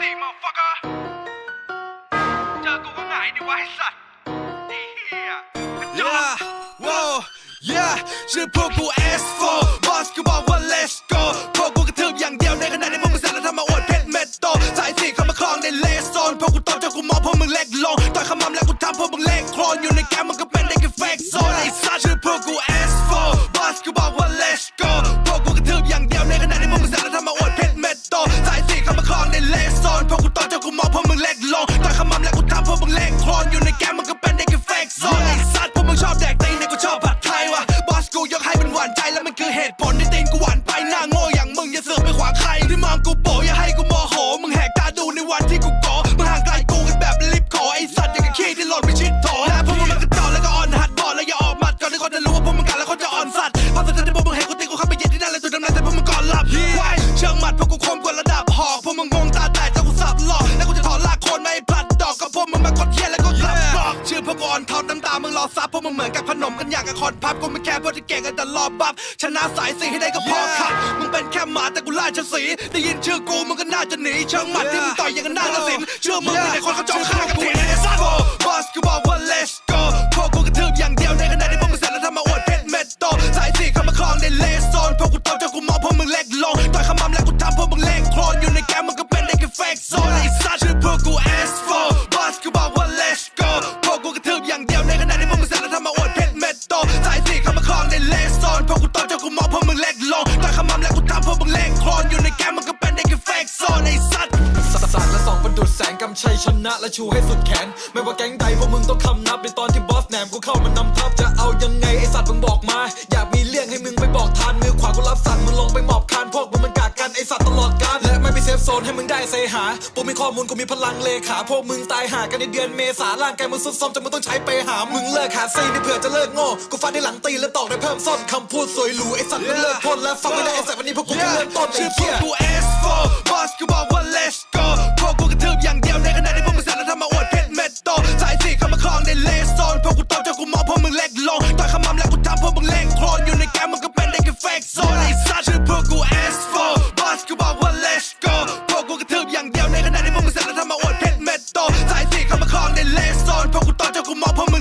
ติมาฟกเจอกูก็หงายดิวะไอ้สัตว์เหี้ยกรจอก ว้าว yeah ชื่อพวกกู S4 บอสก็บอกว่า let's go พวกกูกระทืบอย่างเดียวในขณะที่พวกมึงแซงและทำมาอวดเพชรเม็ดโตสายสีเข้ามาคลองในเลสโซนพวกกูตบจ้ากูมองพวกมึงเล็กลงต่อยขมำแล้วกูทำพวกมึงเล็กโคลนอยู่ในแก้มมึงก็เป็นได้แค่เฟกโซนไอ้สัตว์ชื่อพวกกู S4 พราะกูต้องเจนกูมองพราะมึงเล็กลงต่อยขมำแล้วกูทำเพราะมึงเล็กโคลนอยู่ในแกมมึงก็เป็นได้แค่เฟกโซนไอ้สัสพวกมึงชอบแดกตีนเนี่กูชอบผัดไทยวะบอสกูยกให้เป็นหวานใจแล้วมันคือเหตุผลที่ตีนกูหวานไปหน้าโง่อย่างมึงอย่าเสือกไปขวางใครที่มองกูโปอย่าให้กูโมโหำตามึงรอซับพวกมึงเหมือนกับขนมกันอย่างกับคอนพับกูไม่แค่พวกที่เก่งกันแต่รอบัฟชนะสายสีให้ได้ก็พอครับมึงเป็นแค่หมาแต่กูล่าชสีได้ยินชื่อกูมึงก็น่าจะหนีเชิงหมัดที่มึงต่อยอย่างกันหน้าละสินเชื่อมึงมีแต่คนเขาจ้องฆ่ากันที ล็กลงต่ขมำแล้วกูทำพวกมึงเลงโคลนอยู่ในแกมมันก็เป็นได้แค่เฟกโซนไอ้สัสสัสและสองปรรดุดแสงกำชัยชนะ และชูให้สุดแขน ไม่ว่าแก๊งใดพวกมึงต้องคำนับ ในตอนที่บอสแหนมกูเข้ามานำทัพจะเอายังไง ไอสัตว์มึงบอกมา อยากมีเรื่องให้มึงไปบอกทานมือขวากูรับสั่งมึงลงไปหมอบคานพวกมึงมันกากกันไอสัตว์ตลอด ซฟโซนให้มึงได้เซหากูมีข้อมูลกูมีพลังเลขาพวกมึงตายหากันในเดือนเมษาร่างกายมึงสุดซอมจนมึงต้องใช้ไปหา มึงเลิกหาซีนี่เผื่อจะเลิกโง่กูฟาดในหลังตีและตอกได้เพิ่มส้นคำพูดสวยหรูไอ้สัตว์มึงเลิกพ่นแล้วฟังไม่ได้ไอ้สัตว์วันนี้พวกกูแค่เริ่มต้นชื่อพวเหี้กกู S4 บอสกูบอกว่า let's